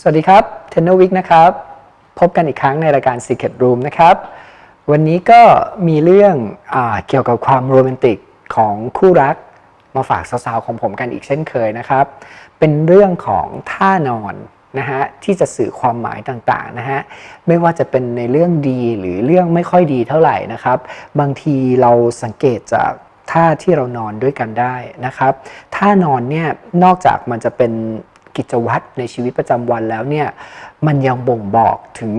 สวัสดีครับเทนเนอร์วิกนะครับ พบกันอีกครั้งในรายการ Secret Room นะครับ วันนี้ก็มีเรื่องอเกี่ยวกับความโรแมนติกของคู่รักมาฝากสาวๆของผมกันอีกเช่นเคยนะครับ เป็นเรื่องของท่านอนนะฮะที่จะสื่อความหมายต่างๆนะฮะไม่ว่าจะเป็นในเรื่องดีหรือเรื่องไม่ค่อยดีเท่าไหร่นะครับ บางทีเราสังเกตจากท่าที่เรานอนด้วยกันได้นะครับท่านอนเนี่ยนอกจากมันจะเป็น กิจวัตรในชีวิตประจำวันแล้วเนี่ยมันยังบ่งบอกถึง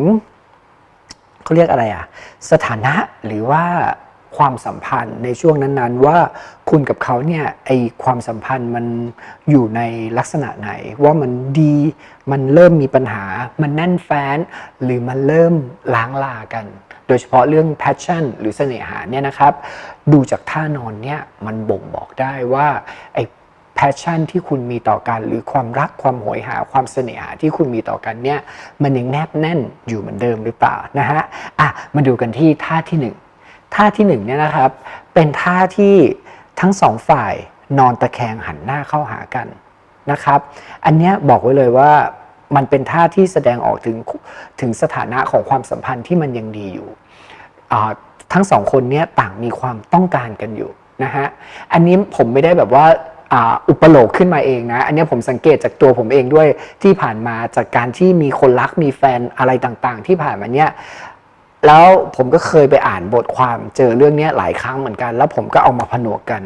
เขาเรียกอะไรอะสถานะหรือว่าความสัมพันธ์ในช่วงนั้นๆ ว่าคุณกับเขาเนี่ยไอความสัมพันธ์มันอยู่ในลักษณะไหน ว่ามันดีมันเริ่มมีปัญหา มันแน่นแฟ้น หรือมันเริ่มล้างลากัน โดยเฉพาะเรื่อง passion หรือเสน่หาเนี่ยนะครับ ดูจากท่านอนเนี่ยมันบ่งบอกได้ว่าไอ แพชชั่นที่คุณมีต่อกัน หรือความรักความโหยหาความเสน่หาที่คุณมีต่อกันเนี่ยมันยังแนบแน่นอยู่เหมือนเดิมหรือเปล่านะฮะอะมาดูกันที่ท่าที่หนึ่งท่าที่หนึ่งเนี่ยนะครับ เป็นท่าที่ทั้งสองฝ่ายนอนตะแคงหันหน้าเข้าหากันนะครับ อันเนี้ยบอกไว้เลยว่ามันเป็นท่าที่แสดงออกถึงถึงสถานะของความสัมพันธ์ที่มันยังดีอยู่อ่าทั้งสองคนเนี้ยต่างมีความต้องการกันอยู่นะฮะ อันนี้ผมไม่ได้แบบว่า อุปโลกขึ้นมาเองนะ อันนี้ผมสังเกตจากตัวผมเองด้วยที่ผ่านมาจากการที่มีคนรักมีแฟนอะไรต่างๆ ที่ผ่านมาเนี่ยแล้วผมก็เคยไปอ่านบทความเจอเรื่องนี้หลายครั้งเหมือนกัน แล้วผมก็เอามาผนวกกัน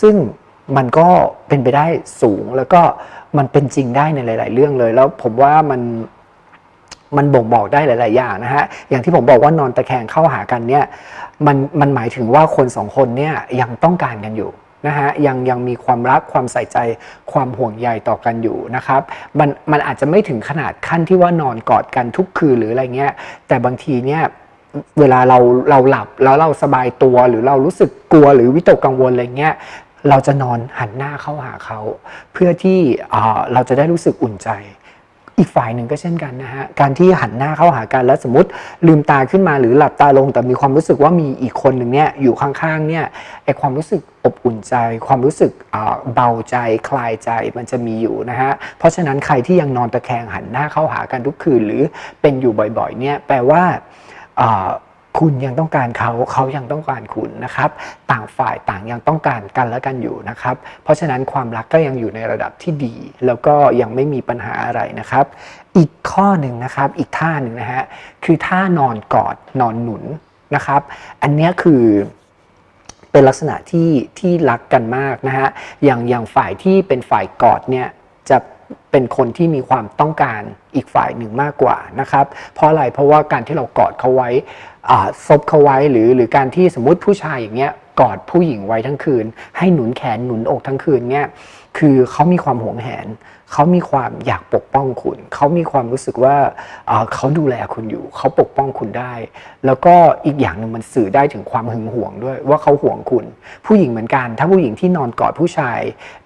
ซึ่งมันก็เป็นไปได้สูงแล้วก็มันเป็นจริงได้ในหลาย ๆ เรื่องเลย แล้วผมว่ามันมันบ่งบอกได้หลาย ๆ อย่างนะฮะ อย่างที่ผมบอกว่านอนตะแคงเข้าหากันเนี่ย มันมันหมายถึงว่าคนสองคนเนี่ยยังต้องการกันอยู่ นะฮะยังยังมีความรักความใส่ใจความห่วงใยต่อกันอยู่นะครับมันมันอาจจะไม่ถึงขนาดขั้นที่ว่านอนกอดกันทุกคืนหรืออะไรเงี้ยแต่บางทีเนี่ยเวลาเราเราหลับแล้วเราสบายตัวหรือเรารู้สึกกลัวหรือวิตกกังวลอะไรเงี้ยเราจะนอนหันหน้าเข้าหาเขา เพื่อที่เราจะได้รู้สึกอุ่นใจ อีกฝ่ายหนึ่งก็เช่นกันนะฮะการที่หันหน้าเข้าหากันแล้วสมมติลืมตาขึ้นมาหรือหลับตาลง แต่มีความรู้สึกว่ามีอีกคนหนึ่งเนี่ยอยู่ข้างๆเนี่ยไอความรู้สึกอบอุ่นใจ ความรู้สึกเบาใจคลายใจมันจะมีอยู่นะฮะเพราะฉะนั้นใครที่ยังนอนตะแคงหันหน้าเข้าหากันทุกคืนหรือเป็นอยู่บ่อยๆเนี่ยแปลว่า คุณยังต้องการเขาเขายังต้องการคุณนะครับ ต่างฝ่ายต่างยังต้องการกันและกันอยู่นะครับ เพราะฉะนั้นความรักก็ยังอยู่ในระดับที่ดี แล้วก็ยังไม่มีปัญหาอะไรนะครับ อีกข้อหนึ่งนะครับ อีกท่าหนึ่งนะฮะคือท่านอนกอดนอนหนุนนะครับ อันนี้คือเป็นลักษณะที่ที่รักกันมากนะฮะอย่างอย่างฝ่ายที่เป็นฝ่ายกอดเนี่ยจะเป็นคนที่มีความต้องการอีกฝ่ายหนึ่งมากกว่านะครับ เพราะอะไรเพราะว่าการที่เรากอดเขาไว้ ซบเขาไว้หรือหรือการที่สมมติผู้ชายอย่างเงี้ย กอดผู้หญิงไว้ทั้งคืน ให้หนุนแขนหนุนอกทั้งคืนเนี่ยคือเขามีความหวงแหน เขามีความอยากปกป้องคุณ เขามีความรู้สึกว่าเขาดูแลคุณอยู่ เขาปกป้องคุณได้ แล้วก็อีกอย่างหนึ่งมันสื่อได้ถึงความหึงหวงด้วยว่าเขาห่วงคุณ ผู้หญิงเหมือนกัน ถ้าผู้หญิงที่นอนกอดผู้ชาย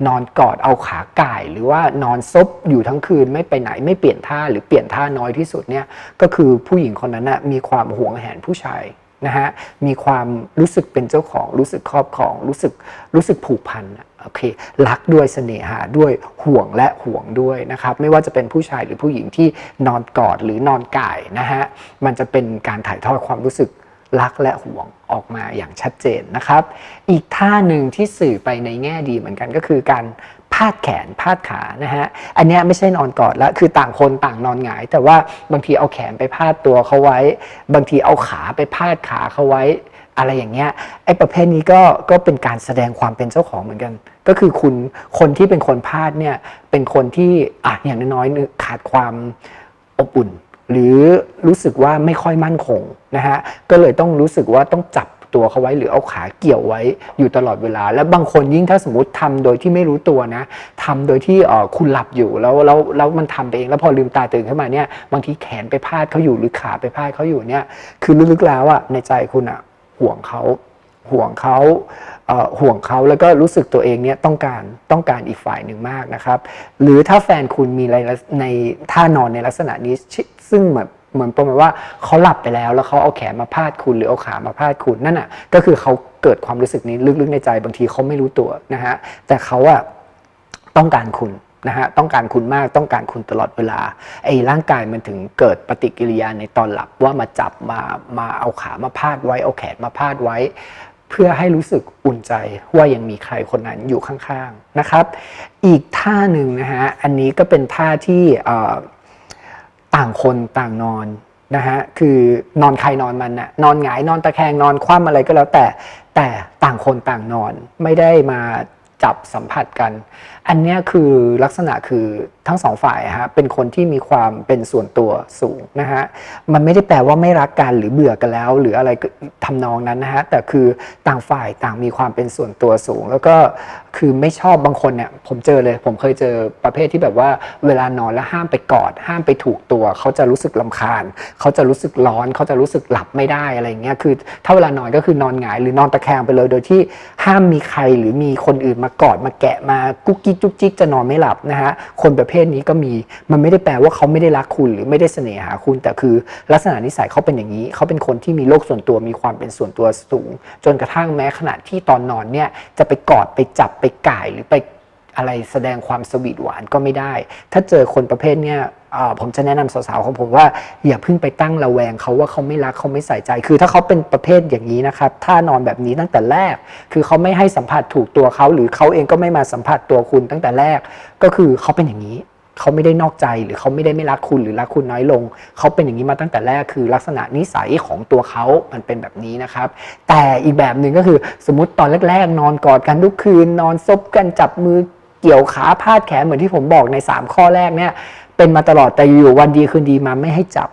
นอนกอดเอาขาก่าย หรือว่านอนซบอยู่ทั้งคืนไม่ไปไหนไม่เปลี่ยนท่าหรือเปลี่ยนท่าน้อยที่สุดเนี่ยก็คือผู้หญิงคนนั้นนะมีความหวงแหนผู้ชาย นะฮะมีความรู้สึกเป็นเจ้าของ รู้สึกครอบครอง รู้สึกรู้สึกผูกพันโอเครักด้วยเสน่หาด้วยห่วงและห่วงด้วยนะครับไม่ว่าจะเป็นผู้ชายหรือผู้หญิงที่นอนกอดหรือนอนก่ายนะฮะมันจะเป็นการถ่ายทอดความรู้สึกรักและห่วงออกมาอย่างชัดเจนนะครับ อีกท่าหนึ่งที่สื่อไปในแง่ดีเหมือนกันก็คือการ พาดแขนพาดขานะฮะอันนี้ไม่ใช่นอนกอดแล้วคือต่างคนต่างนอนหงาย แต่ว่าบางทีเอาแขนไปพาดตัวเขาไว้ บางทีเอาขาไปพาดขาเขาไว้ อะไรอย่างเงี้ยไอ้ประเภทนี้ก็ก็เป็นการแสดงความเป็นเจ้าของเหมือนกัน ก็คือคุณคนที่เป็นคนพาดเนี่ยเป็นคนที่อะอย่างน้อยๆขาดความอบอุ่นหรือรู้สึกว่าไม่ค่อยมั่นคงนะฮะก็เลยต้องรู้สึกว่าต้องจับ ตัวเขาไว้หรือเอาขาเกี่ยวไว้อยู่ตลอดเวลา และบางคนยิ่งถ้าสมมติทำโดยที่ไม่รู้ตัวนะทำโดยที่คุณหลับอยู่แล้วแล้วแล้วมันทำไปเองแล้วพอลืมตาตื่นขึ้นมาเนี่ยบางทีแขนไปพาดเขาอยู่หรือขาไปพาดเขาอยู่เนี่ยคือลึกๆแล้วอะในใจคุณอะห่วงเขาห่วงเขาห่วงเขาแล้วก็รู้สึกตัวเองเนี่ยต้องการต้องการอีกฝ่ายหนึ่งมากนะครับ หรือถ้าแฟนคุณมีอะไรในท่านอนในลักษณะนี้ซึ่งแบบ เหมือนประมาณว่าเขาหลับไปแล้ว แล้วเขาเอาแขนมาพาดคุณหรือเอาขามาพาดคุณนั่นอะก็คือเขาเกิดความรู้สึกนี้ลึกๆในใจบางทีเขาไม่รู้ตัวนะฮะแต่เขาอะต้องการคุณนะฮะต้องการคุณมากต้องการคุณตลอดเวลาไอ้ร่างกายมันถึงเกิดปฏิกิริยาในตอนหลับว่ามาจับมามาเอาขามาพาดไว้เอาแขนมาพาดไว้ เพื่อให้รู้สึกอุ่นใจว่ายังมีใครคนนั้นอยู่ข้างๆนะครับ อีกท่าหนึ่งนะฮะอันนี้ก็เป็นท่าที่ ต่างคนต่างนอนนะฮะคือนอนใครนอนมันนะนอนหงายนอนตะแคงนอนคว่ำอะไรก็แล้วแต่แต่ต่างคนต่างนอนไม่ได้มาจับสัมผัสกัน อันเนี้ยคือลักษณะคือทั้งสองฝ่ายอะฮะเป็นคนที่มีความเป็นส่วนตัวสูงนะฮะมันไม่ได้แปลว่าไม่รักกันหรือเบื่อกันแล้ว หรืออะไรก็ทำนองนั้นนะฮะแต่คือต่างฝ่ายต่างมีความเป็นส่วนตัวสูง แล้วก็คือไม่ชอบบางคนเนี่ยผมเจอเลย ผมเคยเจอประเภทที่แบบว่าเวลานอนแล้วห้ามไปกอด ห้ามไปถูกตัวเขาจะรู้สึกลำคาญ เขาจะรู้สึกร้อนเขาจะรู้สึกหลับไม่ได้อะไรเงี้ยคือถ้าเวลานอนก็คือนอนหงายหรือนอนตะแคงไปเลย โดยที่ห้ามมีใครหรือมีคนอื่นมากอดมาแกะมากุ๊กกิ๊กจุ๊กจิ๊กจะนอนไม่หลับนะฮะคนประเภทนี้ก็มี มันไม่ได้แปลว่าเขาไม่ได้รักคุณหรือไม่ได้เสน่หาคุณ แต่คือลักษณะนิสัยเขาเป็นอย่างนี้ เขาเป็นคนที่มีโลกส่วนตัวมีความเป็นส่วนตัวสูง จนกระทั่งแม้ขณะที่ตอนนอนเนี่ยจะไปกอดไปจับไปก่ายหรือไปอะไรแสดงความสวีทหวานก็ไม่ได้ ถ้าเจอคนประเภทเนี้ย ผมจะแนะนำสาวๆของผมว่าอย่าเพิ่งไปตั้งระแวงเขาว่าเขาไม่รักเขาไม่ใส่ใจ คือถ้าเขาเป็นประเภทอย่างนี้นะครับถ้านอนแบบนี้ตั้งแต่แรก คือเขาไม่ให้สัมผัสถูกตัวเขาหรือเขาเองก็ไม่มาสัมผัสตัวคุณตั้งแต่แรก ก็คือเขาเป็นอย่างนี้เขาไม่ได้นอกใจหรือเขาไม่ได้ไม่รักคุณหรือรักคุณน้อยลง เขาเป็นอย่างนี้มาตั้งแต่แรกคือลักษณะนิสัยของตัวเขามันเป็นแบบนี้นะครับ แต่อีกแบบหนึ่งก็คือสมมติตอนแรก ๆ นอนกอดกันทุกคืน นอนซบกันจับมือเกี่ยวขาพาดแขนเหมือนที่ผมบอกใน 3 ข้อแรกเนี่ย เป็นมาตลอดแต่อยู่วันดีคืนดีมาไม่ให้จับ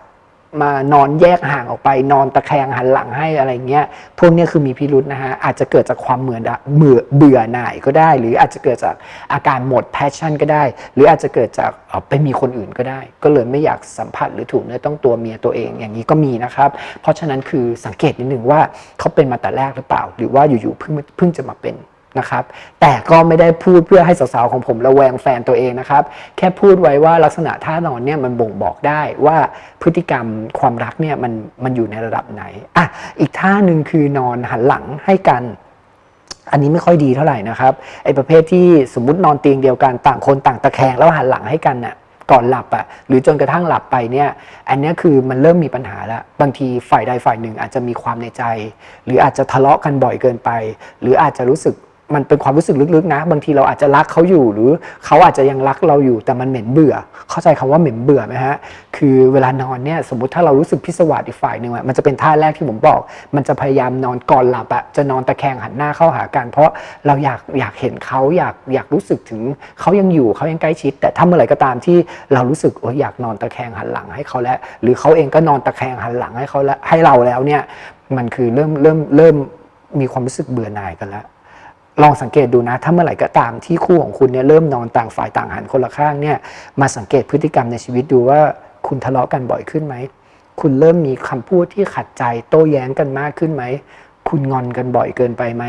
มานอนแยกห่างออกไป นอนตะแคงหันหลังให้อะไรเงี้ย พวกนี้คือมีพิรุษนะฮะ อาจจะเกิดจากความเหมือนเบื่อเบื่อหน่ายก็ได้ หรืออาจจะเกิดจากอาการหมดแพชชั่นก็ได้ หรืออาจจะเกิดจากไปมีคนอื่นก็ได้ ก็เลยไม่อยากสัมผัสหรือถูกเนื้อต้องตัวเมียตัวเองอย่างนี้ก็มีนะครับ เพราะฉะนั้นคือสังเกตนิดนึงว่าเขาเป็นมาแต่แรกหรือเปล่า หรือว่าอยู่ๆเพิ่งเพิ่งจะมาเป็น นะครับแต่ก็ไม่ได้พูดเพื่อให้สาวๆของผมระแวงแฟนตัวเองนะครับ แค่พูดไว้ว่าลักษณะท่านอนเนี่ยมันบ่งบอกได้ว่าพฤติกรรมความรักเนี่ยมันมันอยู่ในระดับไหนอะอีกท่าหนึ่งคือนอนหันหลังให้กัน อันนี้ไม่ค่อยดีเท่าไหร่นะครับไอ้ประเภทที่สมมตินอนเตียงเดียวกันต่างคนต่างตะแคงแล้วหันหลังให้กันน่ะก่อนหลับอะหรือจนกระทั่งหลับไปเนี่ยอันนี้คือมันเริ่มมีปัญหาแล้วบางทีฝ่ายใดฝ่ายหนึ่งอาจจะมีความในใจ หรืออาจจะทะเลาะกันบ่อยเกินไป หรืออาจจะรู้สึก มันเป็นความรู้สึกลึกๆนะ บางทีเราอาจจะรักเขาอยู่หรือเขาอาจจะยังรักเราอยู่แต่มันเหม็นเบื่อ เข้าใจคำว่าเหม็นเบื่อไหมฮะคือเวลานอนเนี่ยสมมติถ้าเรารู้สึกพิศวาสอีกฝ่ายหนึ่งมันจะเป็นท่าแรกที่ผมบอก มันจะพยายามนอนก่อนหลับอะจะนอนตะแคงหันหน้าเข้าหากัน เพราะเราอยากอยากเห็นเขาอยากอยากรู้สึกถึงเขายังอยู่เขายังใกล้ชิด แต่ถ้าเมื่อไหร่ก็ตามที่เรารู้สึกโอ้ยอยากนอนตะแคงหันหลังให้เขาแล้ว หรือเขาเองก็นอนตะแคงหันหลังให้เขาแล้วให้เราแล้วเนี่ยมันคือเริ่มเริ่มเริ่มมีความรู้สึกเบื่อหน่ายกันแล้ว ลองสังเกตดูนะ ถ้าเมื่อไหร่ก็ตามที่คู่ของคุณเนี่ยเริ่มนอนต่างฝ่ายต่างหันคนละข้างเนี่ยมาสังเกตพฤติกรรมในชีวิตดูว่าคุณทะเลาะกันบ่อยขึ้นไหม คุณเริ่มมีคำพูดที่ขัดใจโต้แย้งกันมากขึ้นไหม คุณงอนกันบ่อยเกินไปไหม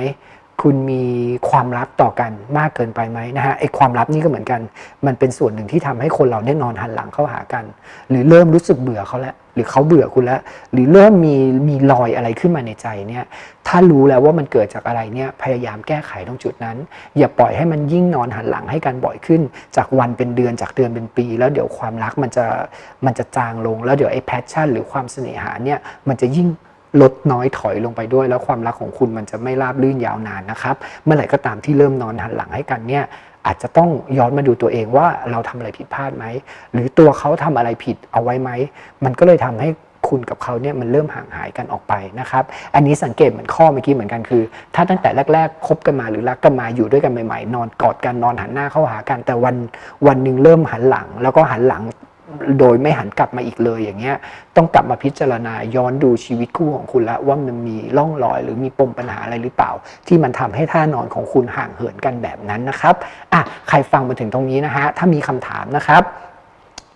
คุณมีความลับต่อกันมากเกินไปไหมนะฮะไอ้ความลับนี่ก็เหมือนกัน มันเป็นส่วนหนึ่งที่ทำให้คนเราได้นอนหันหลังเข้าหากัน หรือเริ่มรู้สึกเบื่อเขาแล้วหรือเขาเบื่อคุณแล้ว หรือเริ่มมีมีรอยอะไรขึ้นมาในใจเนี่ยถ้ารู้แล้วว่ามันเกิดจากอะไรเนี่ยพยายามแก้ไขตรงจุดนั้น อย่าปล่อยให้มันยิ่งนอนหันหลังให้กันบ่อยขึ้น จากวันเป็นเดือนจากเดือนเป็นปี แล้วเดี๋ยวความรักมันจะมันจะจางลง แล้วเดี๋ยวไอ้แพชชั่น หรือความเสน่หาเนี่ยมันจะยิ่ง ลดน้อยถอยลงไปด้วย แล้วความรักของคุณมันจะไม่ราบรื่นยาวนานนะครับ เมื่อไหร่ก็ตามที่เริ่มนอนหันหลังให้กันเนี่ยอาจจะต้องย้อนมาดูตัวเองว่าเราทำอะไรผิดพลาดไหม หรือตัวเขาทำอะไรผิดเอาไว้ไหม มันก็เลยทำให้คุณกับเขาเนี่ยมันเริ่มห่างหายกันออกไปนะครับ อันนี้สังเกตเหมือนข้อเมื่อกี้เหมือนกันคือ ถ้าตั้งแต่แรกๆคบกันมาหรือรักกันมาอยู่ด้วยกันใหม่ๆ นอนกอดกันนอนหันหน้าเข้าหากันแต่วันวันหนึ่งเริ่มหันหลัง แล้วก็หันหลัง โดยไม่หันกลับมาอีกเลยอย่างเงี้ยต้องกลับมาพิจารณาย้อนดูชีวิตคู่ของคุณแล้วว่ามันมีร่องรอย หรือมีปมปัญหาอะไรหรือเปล่า ที่มันทำให้ท่านอนของคุณห่างเหินกันแบบนั้นนะครับอะใครฟังมาถึงตรงนี้นะฮะถ้ามีคำถามนะครับ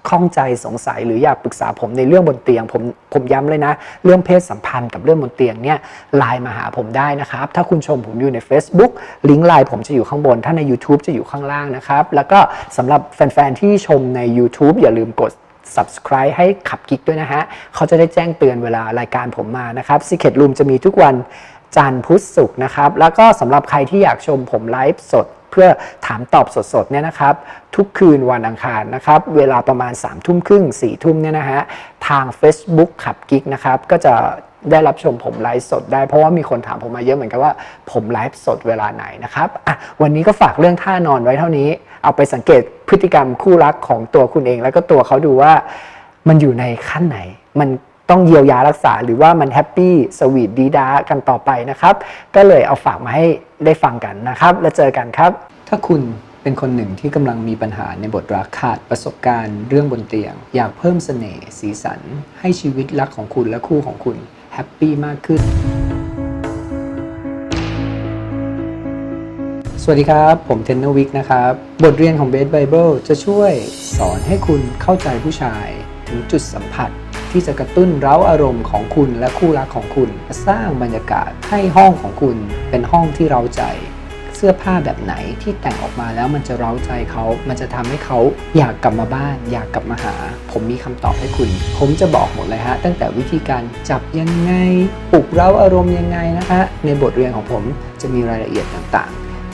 ข้องใจสงสัยหรืออยากปรึกษาผมในเรื่องบนเตียงผมผมย้ำเลยนะ เรื่องเพศสัมพันธ์กับเรื่องบนเตียงเนี่ยไลน์มาหาผมได้นะครับ ถ้าคุณชมผมอยู่ใน Facebook ลิงก์ไลน์ผมจะอยู่ข้างบน ถ้าใน YouTube จะอยู่ข้างล่างนะครับ แล้วก็สำหรับแฟนๆที่ชมใน YouTube อย่าลืมกด subscribe ให้ขับกิ๊กด้วยนะฮะเขาจะได้แจ้งเตือนเวลารายการผมมานะครับ Secret Room จะมีทุกวันจันทร์พุธศุกร์นะครับ แล้วก็สำหรับใครที่อยากชมผมไลฟ์สด พื่อถามตอบสดๆเนี่ยนะครับ ทุกคืนวันอังคารนะครับ เวลาประมาณ3ามทุ่มครึ่งสี่ทุ่มเนี่ยนะฮะทาง Facebook ขับกิ๊กนะครับก็จะได้รับชมผมไลฟ์สดได้เพราะว่ามีคนถามผมมาเยอะเหมือนกันว่าผมไลฟ์สดเวลาไหนนะครับอะวันนี้ก็ฝากเรื่องท่านอนไว้เท่านี้ เอาไปสังเกตพฤติกรรมคู่รักของตัวคุณเอง แล้วก็ตัวเขาดูว่ามันอยู่ในขั้นไหน มัน ต้องเยียวยารักษาหรือว่ามันแฮปปี้สวีทดีดากันต่อไปนะครับ ก็เลยเอาฝากมาให้ได้ฟังกันนะครับ แล้วเจอกันครับ ถ้าคุณเป็นคนหนึ่งที่กำลังมีปัญหาในบทรักขาดประสบการณ์เรื่องบนเตียง อยากเพิ่มเสน่ห์สีสัน ให้ชีวิตรักของคุณและคู่ของคุณแฮปปี้มากขึ้น สวัสดีครับ ผมเทนเนอร์วิกนะครับ บทเรียนของ Best Bible จะช่วยสอนให้คุณเข้าใจผู้ชายถึงจุดสัมผัส ที่จะกระตุ้นเร้าอารมณ์ของคุณและคู่รักของคุณ สร้างบรรยากาศให้ห้องของคุณเป็นห้องที่เร้าใจ เสื้อผ้าแบบไหนที่แต่งออกมาแล้วมันจะเร้าใจเขา มันจะทำให้เขาอยากกลับมาบ้าน อยากกลับมาหา ผมมีคำตอบให้คุณ ผมจะบอกหมดเลยฮะ ตั้งแต่วิธีการจับยังไง ปลุกเร้าอารมณ์ยังไงนะฮะ ในบทเรียนของผมจะมีรายละเอียดต่างๆ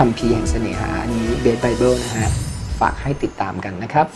คัมภีร์แห่งเสน่หาอันนี้เบสไบเบิลนะฮะ ฝากให้ติดตามกันนะครับ